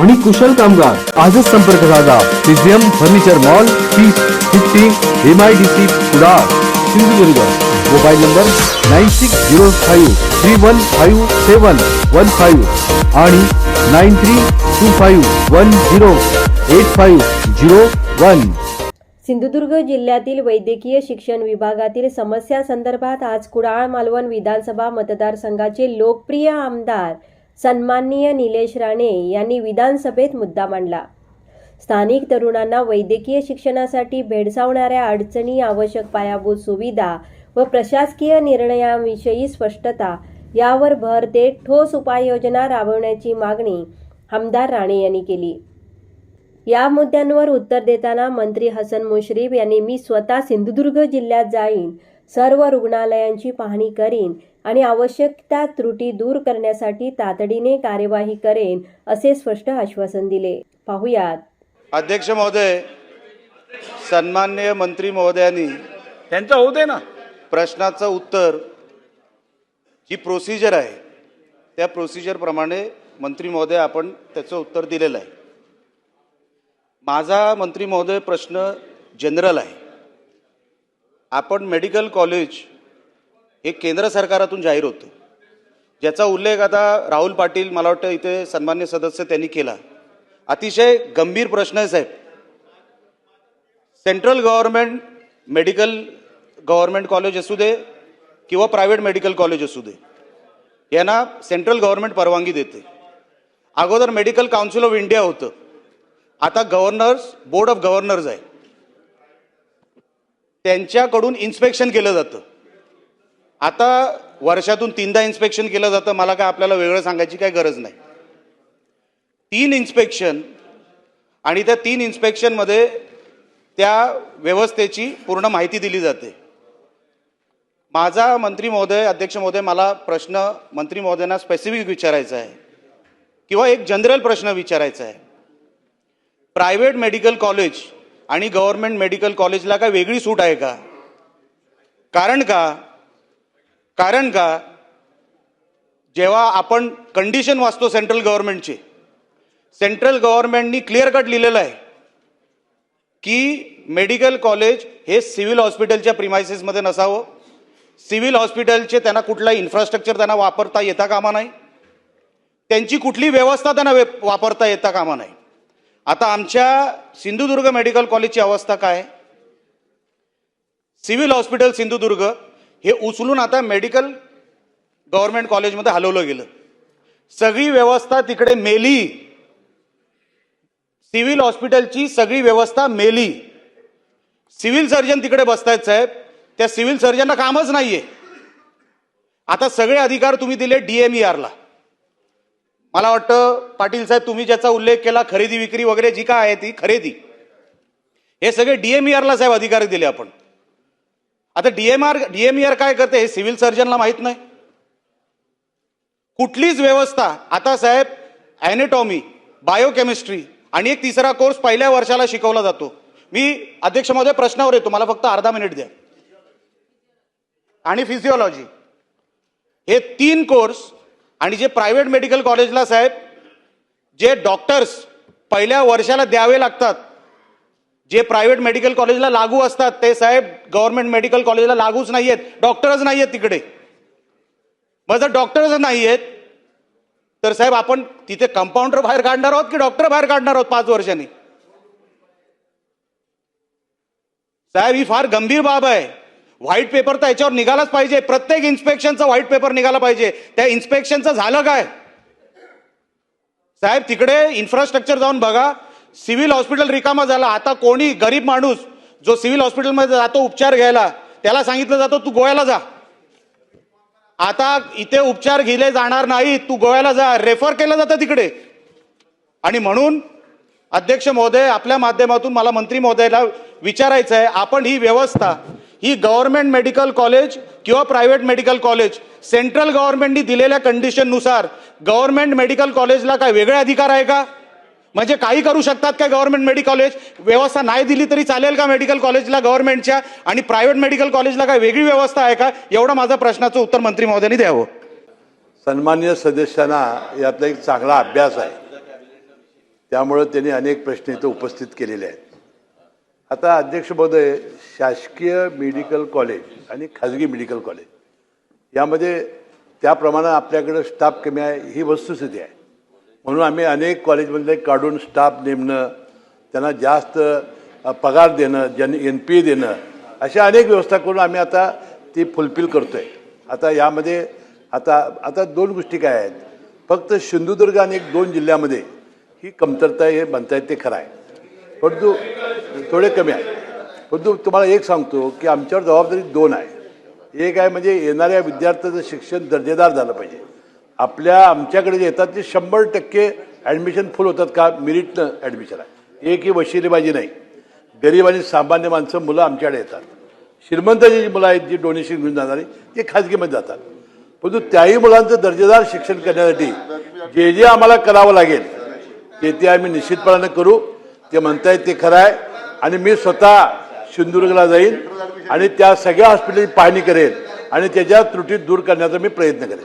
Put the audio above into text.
आणि कुशल कामगार. आजच संपर्क साधा. पिझियम furniture mall P fifty M I D C Kudal Sindhudurg. Mobile number nine six zero five three one five seven one five आणि nine three two five one zero eight five zero one. Sindhudurg जिल्ह्यातील वैद्यकीय शिक्षण विभागातील समस्यांसंदर्भात आज कुडाळ मालवण विधानसभा मतदारसंघाचे लोकप्रिय आमदार सन्माननीय निलेश राणे यांनी विधानसभेत मुद्दा मांडला. स्थानिक तरुणांना वैद्यकीय शिक्षणासाठी भेडसावणाऱ्या अडचणी आवश्यक पायाभूत सुविधा व प्रशासकीय निर्णयांविषयी स्पष्टता यावर भर देत ठोस उपाययोजना राबवण्याची मागणी आमदार राणे यांनी केली. या मुद्द्यांवर उत्तर देताना मंत्री हसन मुश्रीफ यांनी मी स्वतः सिंधुदुर्ग जिल्ह्यात जाईन सर्व रुग्णालयांची पाहणी करीन आणि आवश्यकता त्रुटी दूर करण्यासाठी तातडीने कार्यवाही करेन असे स्पष्ट आश्वासन दिले. पाहुयात. अध्यक्ष महोदय सन्माननीय मंत्री महोदयांनी त्यांचं होऊ दे ना. प्रश्नाचं उत्तर जी प्रोसिजर आहे त्या प्रोसिजरप्रमाणे मंत्री महोदय आपण त्याचं उत्तर दिलेलं आहे. माझा मंत्री महोदय प्रश्न जनरल आहे. आपण मेडिकल कॉलेज हे केंद्र सरकारातून जाहीर होतं. ज्याचा उल्लेख आता राहुल पाटील मला वाटतं इथे सन्मान्य सदस्य त्यांनी केला. अतिशय गंभीर प्रश्न आहे साहेब. Central government medical government college असू दे किंवा प्रायव्हेट मेडिकल कॉलेज असू दे यांना सेंट्रल गव्हर्नमेंट परवानगी देते. अगोदर मेडिकल काउन्सिल ऑफ इंडिया होतं. आता गव्हर्नर्स बोर्ड ऑफ गव्हर्नर्स आहे. त्यांच्याकडून इन्स्पेक्शन केलं जातं. आता वर्षातून तीनदा इन्स्पेक्शन केलं जातं मला काय आपल्याला वेगळं सांगायची काय गरज नाही. तीन इन्स्पेक्शन आणि त्या तीन इन्स्पेक्शनमध्ये त्या व्यवस्थेची पूर्ण माहिती दिली जाते. माझा मंत्री महोदय अध्यक्ष महोदय मला प्रश्न मंत्री महोदयांना स्पेसिफिक विचारायचा आहे किंवा एक जनरल प्रश्न विचारायचा आहे. प्रायव्हेट मेडिकल कॉलेज आणि गव्हर्नमेंट मेडिकल कॉलेजला काय वेगळी सूट आहे का? कारण का? कारण का? जेव्हा आपण कंडिशन वाचतो सेंट्रल गव्हर्नमेंटची सेंट्रल गव्हर्नमेंटनी क्लिअर कट लिहिलेलं आहे की मेडिकल कॉलेज हे सिव्हिल हॉस्पिटलच्या प्रिमायसेसमध्ये नसावं. सिव्हिल हॉस्पिटलचे त्यांना कुठलाही इन्फ्रास्ट्रक्चर त्यांना वापरता येता कामा नाही. त्यांची कुठली व्यवस्था त्यांना वे वापरता येता कामा नाही. आता आमच्या सिंधुदुर्ग मेडिकल कॉलेजची अवस्था काय? सिव्हिल हॉस्पिटल सिंधुदुर्ग हे उचलून आता मेडिकल गव्हर्नमेंट कॉलेजमध्ये हलवलं गेलं. सगळी व्यवस्था तिकडे मेली. सिव्हिल हॉस्पिटलची सगळी व्यवस्था मेली. सिव्हिल सर्जन तिकडे बसतायत साहेब. त्या सिव्हिल सर्जनला कामच नाहीये. आता सगळे अधिकार तुम्ही दिले डीएमईआरला मला वाटतं पाटील साहेब तुम्ही ज्याचा उल्लेख केला खरेदी विक्री वगैरे जी काय आहे ती खरेदी. हे सगळे डीएमईआरला साहेब अधिकार दिले आपण. आता डीएमआर डीएमईआर काय करते? हे सिव्हिल सर्जनला माहीत नाही. कुठलीच व्यवस्था आता साहेब ॲनेटॉमी बायोकेमिस्ट्री आणि एक तिसरा कोर्स पहिल्या वर्षाला शिकवला जातो. मी अध्यक्ष महोदय प्रश्नावर येतो. मला फक्त अर्धा मिनिट द्या. आणि फिजिओलॉजी हे तीन कोर्स आणि जे प्रायव्हेट मेडिकल कॉलेजला साहेब जे डॉक्टर्स पहिल्या वर्षाला द्यावे लागतात जे प्रायव्हेट मेडिकल कॉलेजला लागू असतात ते साहेब गव्हर्नमेंट मेडिकल कॉलेजला लागूच नाही आहेत डॉक्टरच नाही आहेत तिकडे. मग जर डॉक्टरच नाही आहेत तर साहेब आपण तिथे कंपाऊंडर बाहेर काढणार आहोत की डॉक्टर बाहेर काढणार आहोत पाच वर्षांनी? साहेब ही फार गंभीर बाब आहे. व्हाईट पेपर तर याच्यावर निघालाच पाहिजे. प्रत्येक इन्स्पेक्शनचा व्हाईट पेपर निघाला पाहिजे. त्या इन्स्पेक्शनचं झालं काय? साहेब तिकडे इन्फ्रास्ट्रक्चर जाऊन बघा. सिव्हिल हॉस्पिटल रिकामा झाला. आता कोणी गरीब माणूस जो सिव्हिल हॉस्पिटलमध्ये जातो उपचार घ्यायला त्याला सांगितलं जातं तू गोव्याला जा. आता इथे उपचार घेले जाणार नाही तू गोव्याला जा रेफर केलं जातं तिकडे. आणि म्हणून अध्यक्ष महोदय आपल्या माध्यमातून मला मंत्री महोदयाला विचारायचं आहे आपण ही व्यवस्था ही गव्हर्नमेंट मेडिकल कॉलेज किंवा प्रायव्हेट मेडिकल कॉलेज सेंट्रल गव्हर्नमेंटनी दिलेल्या कंडिशननुसार गव्हर्नमेंट मेडिकल कॉलेजला काय वेगळे अधिकार आहे का? म्हणजे काही करू शकतात का गव्हर्नमेंट मेडिकल कॉलेज? व्यवस्था नाही दिली तरी चालेल का मेडिकल कॉलेजला गव्हर्नमेंटच्या? आणि प्रायव्हेट मेडिकल कॉलेजला काय वेगळी व्यवस्था आहे का? एवढं माझा प्रश्नाचं उत्तर मंत्री महोदयांनी द्यावं. सन्मान्य सदस्यांना यातला एक चांगला अभ्यास आहे. त्यामुळं त्यांनी अनेक प्रश्न इथं उपस्थित केलेले आहेत. आता अध्यक्ष महोदय शासकीय मेडिकल कॉलेज आणि खाजगी मेडिकल कॉलेज यामध्ये त्याप्रमाणे आपल्याकडं स्टाफ कमी आहे ही वस्तुस्थिती आहे. म्हणून आम्ही अनेक कॉलेजमधले काढून स्टाफ नेमणं त्यांना जास्त पगार देणं जन एन पी ए देणं अशा अनेक व्यवस्था करून आम्ही आता ती फुलफिल करतो आहे आता यामध्ये आता आता दोन गोष्टी काय आहेत? फक्त सिंधुदुर्ग आणि एक दोन जिल्ह्यामध्ये ही कमतरता हे म्हणतायत ते खरं आहे. परंतु थोडे कमी आहे. परंतु तुम्हाला एक सांगतो की आमच्यावर जबाबदारी दोन आहे. एक आहे म्हणजे येणाऱ्या विद्यार्थ्याचं शिक्षण दर्जेदार झालं पाहिजे. आपल्या आमच्याकडे जे येतात ते शंभर टक्के ॲडमिशन फुल होतात का मिरिटनं ॲडमिशन आहे. एक ही वशिलेबाजी नाही. गरीब आणि सामान्य माणसं मुलं आमच्याकडे येतात. श्रीमंताची जी मुलं आहेत जी डोनेशन घेऊन जाणारी ते खाजगीमध्ये जातात. परंतु त्याही मुलांचं दर्जेदार शिक्षण करण्यासाठी जे जे आम्हाला करावं लागेल ते ते आम्ही निश्चितपणानं करू. ते म्हणतायत ते खरं आहे. आणि मी स्वतः सिंधुदुर्गला जाईन आणि त्या सगळ्या हॉस्पिटलची पाहणी करेन आणि त्याच्या त्रुटी दूर करण्याचा मी प्रयत्न करेन.